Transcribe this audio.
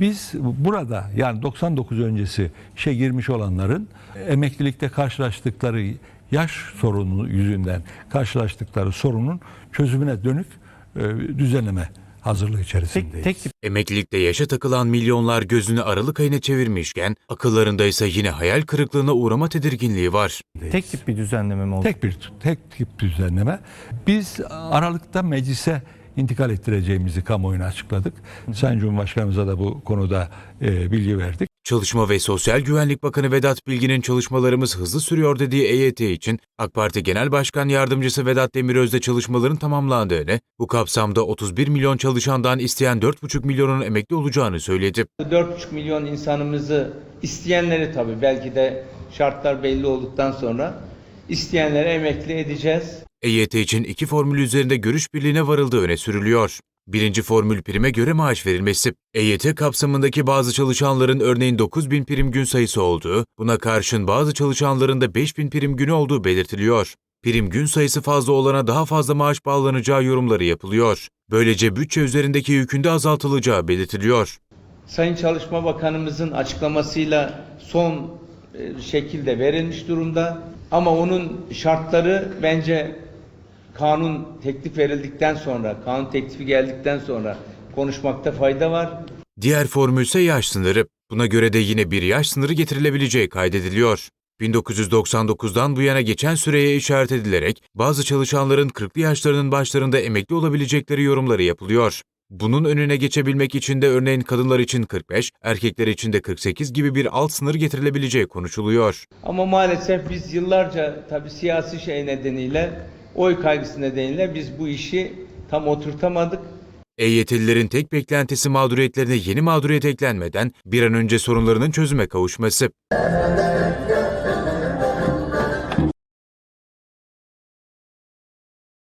biz burada yani 99 öncesi işe girmiş olanların emeklilikte karşılaştıkları yaş sorunu yüzünden karşılaştıkları sorunun çözümüne dönük e, düzenleme hazırlığı içerisindeyiz. Tek, tek tip Emeklilikte yaşa takılan milyonlar gözünü Aralık ayına çevirmişken akıllarında ise yine hayal kırıklığına uğrama tedirginliği var. tek tip bir düzenleme mi oldu? Tek bir tek tip düzenleme. Biz Aralık'ta meclise intikal ettireceğimizi kamuoyuna açıkladık. Sayın Cumhurbaşkanımıza da bu konuda e, bilgi verdik. Çalışma ve Sosyal Güvenlik Bakanı Vedat Bilgin'in çalışmalarımız hızlı sürüyor dediği EYT için AK Parti Genel Başkan Yardımcısı Vedat Demiröz'de çalışmaların tamamlandığını, bu kapsamda 31 milyon çalışandan isteyen 4,5 milyonun emekli olacağını söyledi. 4,5 milyon insanımızı isteyenleri tabii belki de şartlar belli olduktan sonra isteyenleri emekli edeceğiz. EYT için iki formül üzerinde görüş birliğine varıldığı öne sürülüyor. Birinci formül prime göre maaş verilmesi. EYT kapsamındaki bazı çalışanların örneğin 9000 prim gün sayısı olduğu, buna karşın bazı çalışanların da 5000 prim günü olduğu belirtiliyor. Prim gün sayısı fazla olana daha fazla maaş bağlanacağı yorumları yapılıyor. Böylece bütçe üzerindeki yükün de azaltılacağı belirtiliyor. Sayın Çalışma Bakanımızın açıklamasıyla son e, şekilde verilmiş durumda. Ama onun şartları bence kanun teklif verildikten sonra, kanun teklifi geldikten sonra konuşmakta fayda var. Diğer formül ise yaş sınırı. Buna göre de yine bir yaş sınırı getirilebileceği kaydediliyor. 1999'dan bu yana geçen süreye işaret edilerek bazı çalışanların 40'lı yaşlarının başlarında emekli olabilecekleri yorumları yapılıyor. Bunun önüne geçebilmek için de örneğin kadınlar için 45, erkekler için de 48 gibi bir alt sınır getirilebileceği konuşuluyor. Ama maalesef biz yıllarca tabii siyasi şey nedeniyle, oy kaygısı nedeniyle biz bu işi tam oturtamadık. EYT'lilerin tek beklentisi mağduriyetlerine yeni mağduriyet eklenmeden bir an önce sorunlarının çözüme kavuşması.